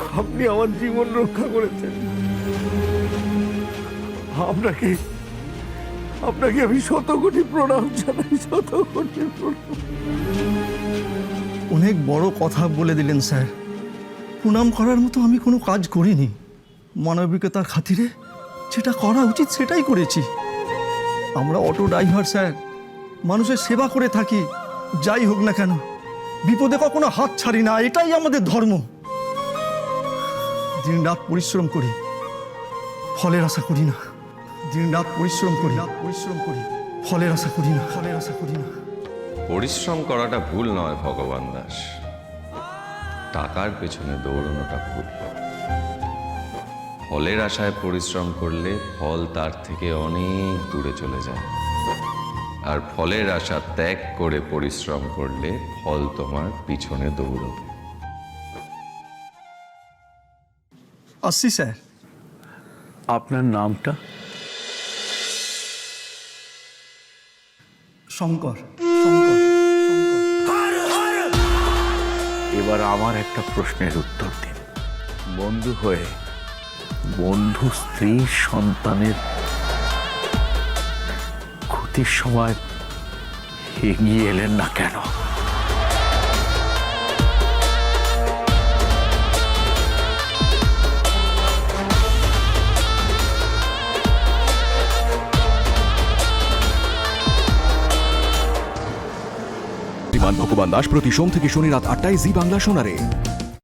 আপনি আমার জীবন রক্ষা করেছেন। আপনাকে আপনাকে আমি শত কোটি প্রণাম জানাই, শত কোটি প্রণাম। অনেক বড় কথা বলে দিলেন, স্যার। প্রণাম করার মতো আমি কোনো কাজ করিনি। মানবিকতার খাতিরে যেটা করা উচিত সেটাই করেছি। আমরা অটো ড্রাইভার, স্যার। মানুষের সেবা করে থাকি, যাই হোক না কেন। বিপদে কখনো হাত ছাড়ি না, এটাই আমাদের ধর্ম। দিন রাত পরিশ্রম করি। ফলের আশা করি না। দিন রাত পরিশ্রম করি। রাত পরিশ্রম করি। ফলের আশা করি না। ফলের আশা করি না। পরিশ্রম করাটা ভুল নয়, ভগবান দাস। টাকার পেছনে দৌড়ানোটা ভুল। ফলের আশায় পরিশ্রম করলে ফল তার থেকে অনেক দূরে চলে যায়। আর ফলের আশা ত্যাগ করে পরিশ্রম করলে ফল তোমার পিছনে দৌড়বে। আসছি স্যার। আপনার নামটা? শঙ্কর শঙ্কর শঙ্কর। এবার আমার একটা প্রশ্নের উত্তর দিন। বন্ধু হয়ে বন্ধু স্ত্রী সন্তানের ক্ষতির সময় এগিয়ে এলেন না কেন? বিমান ভগবান দাস প্রতি সোম থেকে শনি রাত আটটায় জি বাংলা শোনারে